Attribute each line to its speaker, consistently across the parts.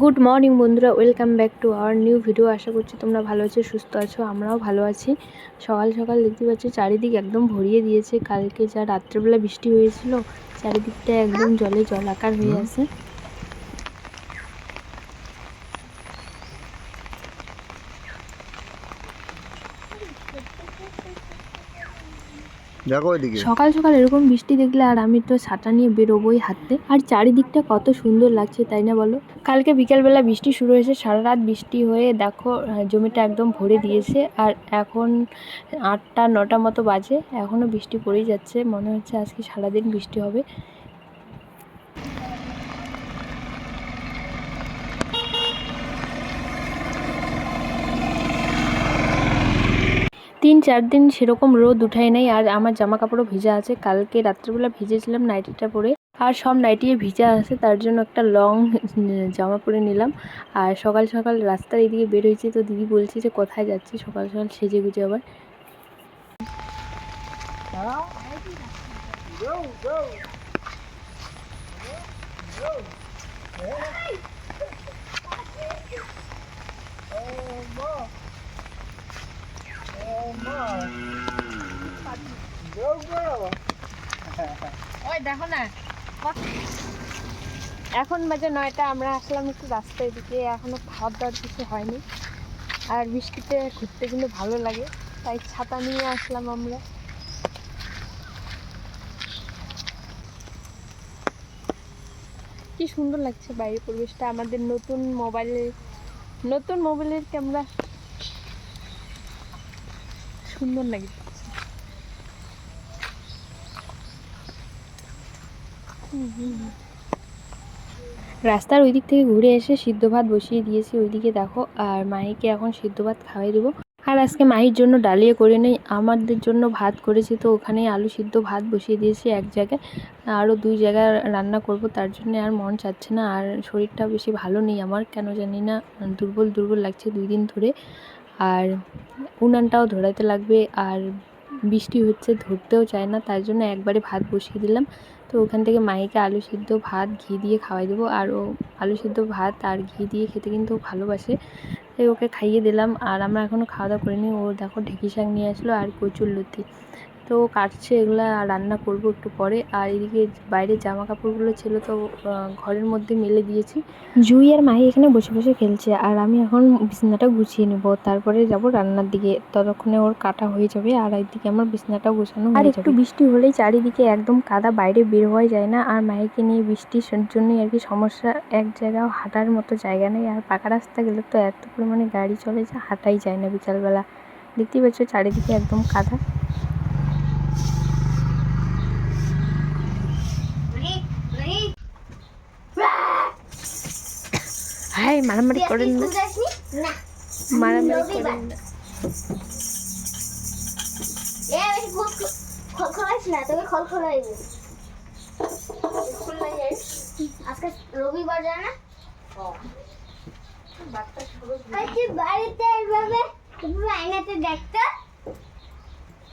Speaker 1: Good morning বন্ধুরা welcome back to our new video. আশা করছি তোমরা ভালো আছো সুস্থ আছো আমরাও ভালো আছি। সকাল সকাল দেখতে পাচ্ছি চারিদিক একদম ভরিয়ে দিয়েছে। কালকে যা রাত্রেবেলা বৃষ্টি হয়েছিল চারিদিকটা একদম জলে জলাকার হয়ে আছে। সকাল সকাল এরকম বৃষ্টি দেখলে আর আমি তো ছাতা নিয়ে বেরোবোই হাঁটতে। আর চারিদিকটা কত সুন্দর লাগছে, তাই না বলো? কালকে বিকালবেলা বৃষ্টি শুরু হয়েছে সারা রাত বৃষ্টি হয়ে দেখো জমিটা একদম ভরে দিয়েছে। আর এখন আটটা, নটা মতো বাজে এখনও বৃষ্টি পড়েই যাচ্ছে। মনে হচ্ছে আজকে সারাদিন বৃষ্টি হবে। তিন, চার দিন সেরকম রোদ উঠায় নাই। আর আমার জামা কাপড়ও ভিজা আছে। কালকে রাত্রেবেলা ভিজেছিলাম নাইটিটা পরে। আর সব নাইটিয়ে ভিজা আছে, তার জন্য একটা লং জামা পরে নিলাম। আর সকাল সকাল রাস্তার এদিকে বের হয়েছি তো দিদি বলছে যে, কোথায় যাচ্ছি সকাল সকাল সেজে গুজে আবার। দেখো না এখন বাজে নয়টা, আমরা আসলাম একটু রাস্তার দিকে, এখনও খাওয়ার দাওয়ার কিছু হয়নি। আর বৃষ্টিতে ঘুরতে কিন্তু ভালো লাগে, তাই ছাতা নিয়ে আসলাম আমরা। কি সুন্দর লাগছে বাইরের পরিবেশটা, আমাদের নতুন মোবাইলের নতুন মোবাইলের ক্যামেরা সুন্দর লাগে। রাস্তার ওই দিক থেকে ঘুরে এসে সিদ্ধ ভাত বসিয়ে দিয়েছি, ওইদিকে দেখো। আর মাহিকে এখন সিদ্ধ ভাত খাওয়াই দেবো। আর আজকে মাহির জন্য ডালিয়ে করে নেই, আমাদের জন্য ভাত করেছি, তো ওখানেই আলু সিদ্ধ ভাত বসিয়ে দিয়েছি এক জায়গায়। আরও দুই জায়গায় রান্না করব, তার জন্য আর মন চাচ্ছে না। আর শরীরটা বেশি ভালো নেই আমার, কেন জানি না, দুর্বল দুর্বল লাগছে দুই দিন ধরে। আর উনানটাও ধরাতে লাগবে আর বৃষ্টি হচ্ছে, ধরতেও চায় না, তার জন্য একবারে ভাত বসিয়ে দিলাম। তো ওখান থেকে মাইকে আলু সিদ্ধ ভাত ঘি দিয়ে খাওয়াই দেবো, আর ও আলু সিদ্ধ ভাত আর ঘি দিয়ে খেতে কিন্তু ভালোবাসে। তাই ওকে খাইয়ে দিলাম, আর আমরা এখনও খাওয়া দাওয়া করিনি। ও দেখো ঢেঁকি শাক নিয়ে আসলো আর কচুর লতি। তো কাটছে এগুলো আর রান্না করব একটু পরে। আর এদিকে বাইরে জামা কাপড়গুলো ছিল তো ঘরের মধ্যে মেলে দিয়েছি। জুই আর মাহি এখানে বসে বসে খেলছে আর আমি এখন বিছানাটা গুছিয়ে নেব। তারপরে যাব রান্নার দিকে। ততক্ষণে ওর কাটা হয়ে যাবে আর একদিকে আমার বিছানাটা গুছানো আর একটু বৃষ্টি হলেই চারিদিকে একদম কাদা বাইরে বের হওয়া যায় না। আর মাহিকে নিয়ে বৃষ্টির জন্যই আর কি সমস্যা এক জায়গাও হাঁটার মতো জায়গা নেই। আর পাকা রাস্তা গেলে তো এত পরিমাণে গাড়ি চলে যে হাঁটাই যায় না বিকালবেলা। দেখতেই পাচ্ছ চারিদিকে একদম কাদা। হাই মারামারি করেন না। মারামারি করেন না।
Speaker 2: আজকে রবিবার যায় না আজকে বাড়িতে এইভাবে এইভাবে আয়নাতে দেখতো ওই এইভাবে আগে এ ছোট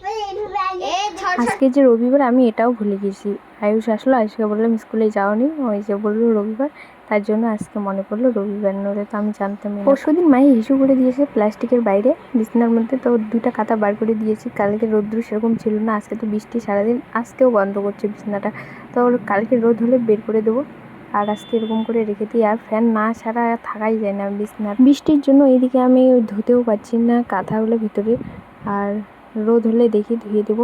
Speaker 1: আজকে যে রবিবার, আমি এটাও ভুলে গেছি। আয়ুষ আসলো, আয়ুষকে বললাম, স্কুলে যাওনি? ওই যে বলল, রবিবার। তার জন্য আজকে মনে পড়ল, রবিবার নলে তো আমি জানতাম না। পরশু দিন মাই হিসু করে দিয়েছে প্লাস্টিকের বাইরে, বিছানার মধ্যে, তো দুইটা কাতা বার করে দিয়েছি। কালকে রোদ্র সেরকম ছিল না, আজকে তো বৃষ্টি সারাদিন, আজকেও বন্ধ করছে বিছানাটা। তো কালকে রোদ হলে বের করে দেবো। আর আজকে এরকম করে রেখে দিই, আর ফ্যান না ছাড়া থাকাই যায় না বিছানার। বৃষ্টির জন্য এইদিকে আমি ধুতেও পারছি না, কাঁথাগুলো ভিতরে। আর রোদ হলে দেখি ধুয়ে দেবো।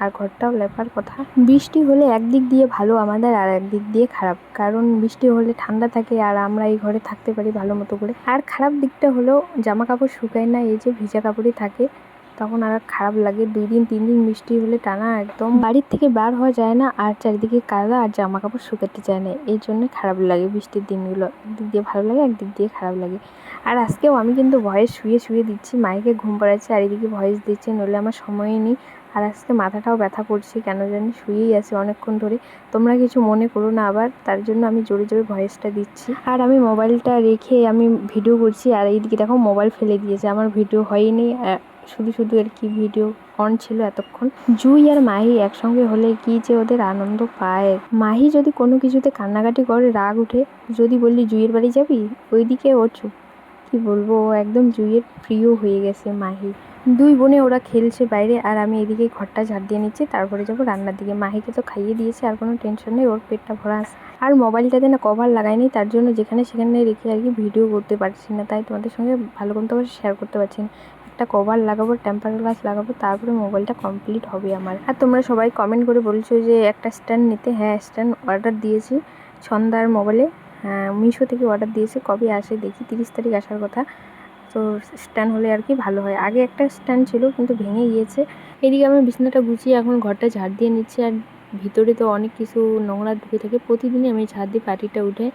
Speaker 1: আর ঘরটাও লেপার কথা। বৃষ্টি হলে একদিক দিয়ে ভালো, আমাদের আর একদিক দিয়ে খারাপ। কারণ বৃষ্টি হলে ঠান্ডা থাকে আর আমরা এই ঘরে থাকতে পারি ভালো মতো করে। আর খারাপ দিকটা হলো জামা কাপড় শুকায় না, এই যে ভিজা কাপড়ই থাকে। তখন আর খারাপ লাগে। দুই দিন, তিন দিন বৃষ্টি হলে টানা একদম বাড়ির থেকে বার হওয়া যায় না আর চারিদিকে কাদা আর জামা কাপড় শুকাতে যায় না। এই জন্য খারাপ লাগে বৃষ্টির দিনগুলো। একদিক দিয়ে ভালো লাগে, একদিক দিয়ে খারাপ লাগে। আর আজকেও আমি কিন্তু ভয়েস শুয়ে শুয়ে দিচ্ছি। মাইকে ঘুম পাড়াচ্ছি, আর এদিকে ভয়েস দিচ্ছে, নইলে আমার সময় নেই। আর আজকে মাথাটাও ব্যথা করছে, কেন জানি শুয়েই আছি অনেকক্ষণ ধরে। তোমরা কিছু মনে করো না আবার, তার জন্য আমি জোরে জোরে ভয়েসটা দিচ্ছি। আর আমি মোবাইলটা রেখে আমি ভিডিও করছি, আর এইদিকে দেখো মোবাইল ফেলে দিয়েছে। আমার ভিডিও হয়নি শুধু শুধু আর কি ভিডিও অন ছিল এতক্ষণ। জুই আর মাহি একসঙ্গে হলে কি যে ওদের আনন্দ পায়। মাহি যদি কোনো কিছুতে কান্নাকাটি করে, রাগ উঠে, যদি বললি, জুইয়ের বাড়ি যাবি? ওইদিকে ও চুপ কি বলব, ও একদম জুইয়ের প্রিয় হয়ে গেছে মাহি। দুই বোনে ওরা খেলছে বাইরে, আর আমি এদিকে ঘরটা ঝাড় দিয়ে নিচ্ছি, তারপরে যাব রান্নার দিকে। মাহিকে তো খাইয়ে দিয়েছে, আর কোনো টেনশন নেই, ওর পেটটা ভরা আছে। আর মোবাইলটাতে না কভার লাগাইনি তার জন্য যেখানে সেখানে রেখে আর কি ভিডিও করতে পারছি না। তাই তোমাদের সঙ্গে ভালো মতো শেয়ার করতে পারছি না। একটা কভার লাগাবো টেম্পার গ্লাস লাগাবো, তারপরে মোবাইলটা কমপ্লিট হবে আমার। আর তোমরা সবাই কমেন্ট করে বলছো যে একটা স্ট্যান্ড নিতে। হ্যাঁ স্ট্যান্ড অর্ডার দিয়েছি ছন্দার মোবাইলে হ্যাঁ মিশো থেকে অর্ডার দিয়েছে, কবে আসে দেখি, তিরিশ তারিখ আসার কথা। তো স্ট্যান্ড হলে আর কি ভালো হয়। আগে একটা স্ট্যান্ড ছিল, কিন্তু ভেঙে গিয়েছে। এদিকে আমি বিছানাটা গুছিয়ে এখন ঘরটা ঝাড় দিয়ে নিচ্ছি। আর ভিতরে তো অনেক কিছু নোংরা ঢুকে থাকে। প্রতিদিনই আমি ঝাড় দিই, পাটিটা উঠে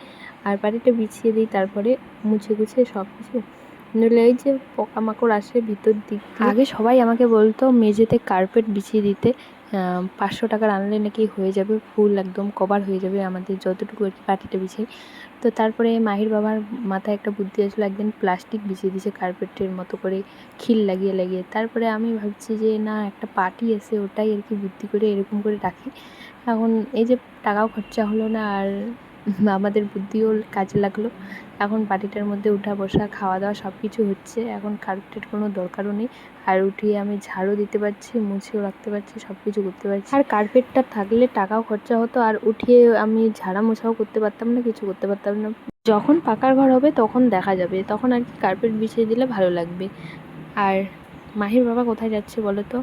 Speaker 1: আর পাটিটা বিছিয়ে দিই, তারপরে মুছে গুছিয়ে সব কিছু নইলে এই যে পোকামাকড় আসে ভিতর দিক আগে সবাই আমাকে বলতো, মেঝেতে কার্পেট বিছিয়ে দিতে। পাঁচশো টাকার আনলে নাকি হয়ে যাবে, ফুল একদম কভার হয়ে যাবে আমাদের যতটুকু আর কি পাটিটা বিছিয়ে। তো তারপরে মাহির বাবার মাথায় একটা বুদ্ধি আসলো, একদিন প্লাস্টিক বিছিয়ে দিয়েছে কার্পেটের মতো করে, খিল লাগিয়ে লাগিয়ে। তারপরে আমি ভাবছি যে, না, একটা পার্টি এসে ওটাই আর কি বুদ্ধি করে এরকম করে রাখি। এখন এই যে টাকাও খরচা হলো না, আর আমাদের বুদ্ধিও কাজে লাগল। এখন পার্টিটার মধ্যে উঠা বসা, খাওয়া দাওয়া সব কিছু হচ্ছে। এখন কার্পেটের কোনো দরকারও নেই। আর উঠিয়ে আমি ঝাড়ও দিতে পারছি, মুছেও রাখতে পারছি সব কিছু করতে পারছি। আর কার্পেটটা থাকলে টাকাও খরচা হতো। আর উঠিয়ে আমি ঝাড়া মোছাও করতে পারতাম না, কিছু করতে পারতাম না। যখন পাকার ঘর হবে তখন দেখা যাবে। তখন আর কি কার্পেট বিছিয়ে দিলে ভালো লাগবে। আর মাহির বাবা কোথায় যাচ্ছে বলো তো?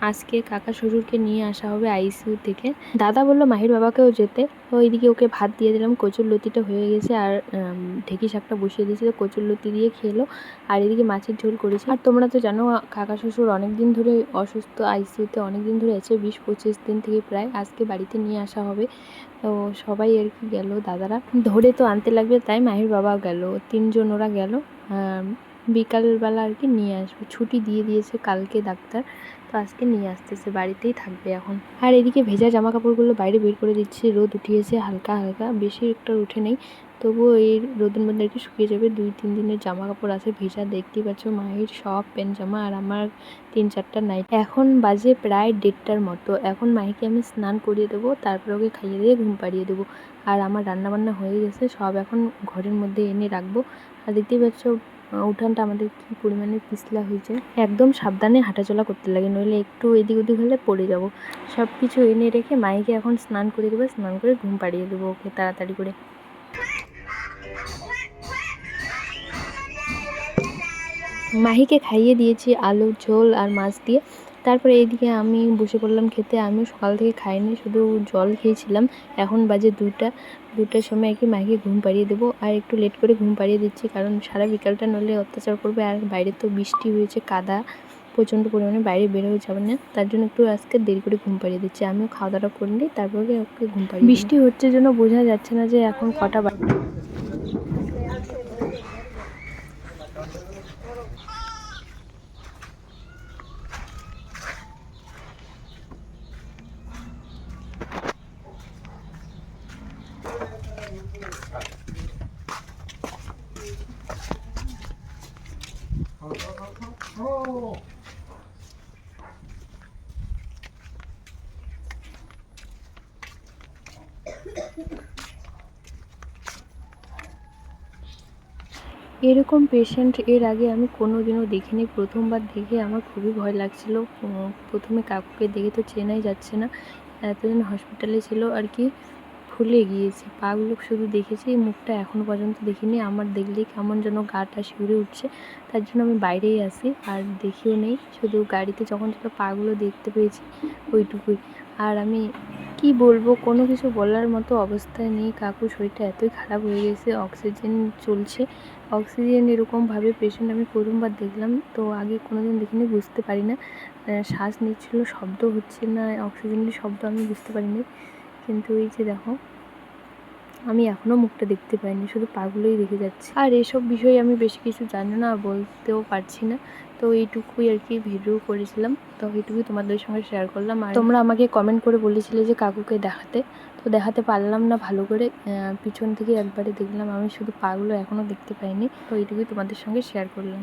Speaker 1: আজকে কাকা শ্বশুরকে নিয়ে আসা হবে আইসিইউ থেকে। দাদা বলল, মাহির বাবাকেও যেতে। তো ওইদিকে ওকে ভাত দিয়ে দিলাম, কচুর লতিটা হয়ে গেছে আর ঢেঁকি শাকটা বসিয়ে দিয়েছি, তো কচুর লতি দিয়ে খেলো। আর এদিকে মাছের ঝোল করেছি। আর তোমরা তো জানো, কাকা শ্বশুর অনেক দিন ধরে অসুস্থ, আইসিইউতে অনেক দিন ধরে আছে, বিশ পঁচিশ দিন থেকে প্রায় আজকে বাড়িতে নিয়ে আসা হবে। তো সবাই আর কি গেল, দাদারা ধরে তো আনতে লাগবে, তাই মাহির বাবাও গেল, তিনজন ওরা গেল। বিকালবেলা আর কি নিয়ে আসবে। ছুটি দিয়ে দিয়েছে কালকে ডাক্তার। তো আজকে নিয়ে আসতেছে, বাড়িতেই থাকবে এখন। আর এদিকে ভেজা জামা কাপড়গুলো বাইরে বের করে দিচ্ছি, রোদ উঠিয়েছে হালকা হালকা, বেশি একটা উঠে নেই। তবুও এই রোদের মধ্যে আর কি শুকিয়ে যাবে। দুই, তিন দিনের জামা কাপড় আছে, ভেজা দেখতেই পাচ্ছ মাহির সব প্যান্ট জামা আর আমার তিন, চারটা নাইট এখন বাজে প্রায় দেড়টার মতো। এখন মাহিকে আমি স্নান করিয়ে দেবো, তারপর ওকে খাইয়ে দিয়ে ঘুম পাড়িয়ে দেবো। আর আমার রান্নাবান্না হয়ে গেছে, সব এখন ঘরের মধ্যে এনে রাখব। আর দেখতেই পাচ্ছ উঠানটা আমাদের কী পরিমাণে পিছলা হয়েছে। একদম সাবধানে হাঁটাচলা করতে লাগে, নইলে একটু এদিক ওদিক হলে পড়ে যাব। সব কিছু এনে রেখে মাইকে এখন স্নান করে দেবো, স্নান করে ঘুম পাড়িয়ে দেবো ওকে তাড়াতাড়ি করে। মাহিকে খাইয়ে দিয়েছি আলু, ঝোল আর মাছ দিয়ে। তারপরে এইদিকে আমি বসে পড়লাম খেতে। আমিও সকাল থেকে খাইনি, শুধু জল খেয়েছিলাম। এখন বাজে দুটা দুটার সময় আর কি মাহিকে ঘুম পাড়িয়ে দেবো। আর একটু লেট করে ঘুম পাড়িয়ে দিচ্ছি, কারণ সারা বিকালটা নলে অত্যাচার করবে। আর বাইরে তো বৃষ্টি হয়েছে, কাদা প্রচণ্ড পরিমাণে, বাইরে বেরোয় যাবে না। তার জন্য একটু আজকে দেরি করে ঘুম পাড়িয়ে দিচ্ছি। আমিও খাওয়া দাওয়া করে নিই, তারপরে ওকে ঘুম পাড়িয়ে বৃষ্টি হচ্ছে জন্য বোঝা যাচ্ছে না যে এখন কটা বাজে। এরকম পেশেন্ট এর আগে আমি কোনো দিনও দেখিনি। প্রথমবার দেখে আমার খুবই ভয় লাগছিল। প্রথমে কাকুকে দেখে তো চেনাই যাচ্ছে না। এতদিন হসপিটালে ছিল আর কি। ফুলে গিয়েছে। পাগুলো শুধু দেখেছি মুখটা এখনও পর্যন্ত দেখিনি। আমার দেখলেই কেমন যেন গাটা শিউরে উঠছে। তার জন্য আমি বাইরেই আসি আর দেখিও নেই। শুধু গাড়িতে যখন ছিল পাগুলো দেখতে পেয়েছি, ওইটুকুই। আর আমি কি বলব, কোনো কিছু বলার মতো অবস্থায় নেই। কাকুর শরীরটা এতই খারাপ হয়ে গেছে, অক্সিজেন চলছে। অক্সিজেন এরকমভাবে পেশেন্ট আমি প্রথমবার দেখলাম, তো আগে কোনো দিন দেখিনি, বুঝতে পারি না। শ্বাস নিচ্ছিল, শব্দ হচ্ছে না, অক্সিজেনের শব্দ আমি বুঝতে পারিনি। কিন্তু এই যে দেখো, আমি এখনও মুখটা দেখতে পাইনি, শুধু পাগুলোই দেখে যাচ্ছি। আর এসব বিষয়ে আমি বেশি কিছু জানি না, বলতেও পারছি না। তো এইটুকুই আর কি ভিডিও করেছিলাম। তো এইটুকুই তোমাদের সঙ্গে শেয়ার করলাম। আর তোমরা আমাকে কমেন্ট করে বলেছিলে যে কাকুকে দেখাতে। তো দেখাতে পারলাম না ভালো করে। পিছন থেকে একবারে দেখলাম আমি শুধু পাগুলো এখনও দেখতে পাইনি। তো এইটুকুই তোমাদের সঙ্গে শেয়ার করলাম।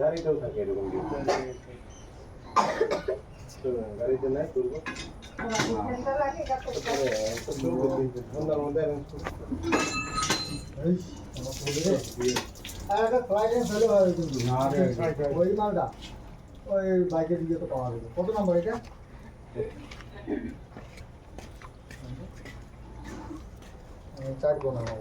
Speaker 3: গাড়িতেও থাকে এরকম গাড়িতে নাই করব। সন্ধ্যার মধ্যে।
Speaker 4: ওই মালটা ওই বাইকের দিকে তো পাওয়া যাবে। কত নম্বর এটা আমি চার আমার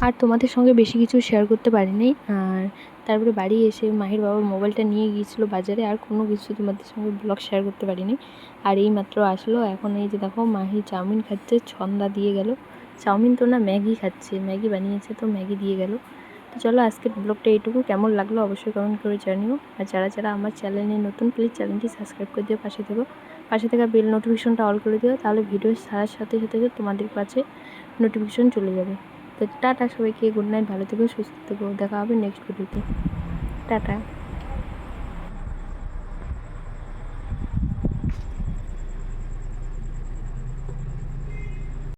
Speaker 1: আর তোমাদের সঙ্গে বেশি কিছু শেয়ার করতে পারিনি আর তারপরে বাড়ি এসে মাহির বাবার মোবাইলটা নিয়ে গিয়েছিল বাজারে আর কোনো কিছু তোমাদের সঙ্গে ব্লগ শেয়ার করতে পারিনি আর এই মাত্র আসলো এখন এই যে দেখো মাহি চাউমিন খাচ্ছে ছন্দা দিয়ে গেল চাউমিন তো না ম্যাগি খাচ্ছে, ম্যাগি বানিয়েছে তো ম্যাগি দিয়ে গেল। তো চলো আজকের ব্লগটা এইটুকু। কেমন লাগল অবশ্যই কমেন্ট করে জানিও। আর যারা যারা আমার চ্যানেলে নতুন প্লিজ চ্যানেলটি সাবস্ক্রাইব করে দিও, পাশে থেকো। পাশে থাকা বেল নোটিফিকেশনটা অল করে দিও, তাহলে ভিডিও ছাড়ার সাথে সাথে তোমাদের কাছে নোটিফিকেশন চলে যাবে। তো টাটা সবাইকে গুড নাইট ভালো থেকো, সুস্থ থেকো। দেখা হবে নেক্সট ভিডিওতে টাটা।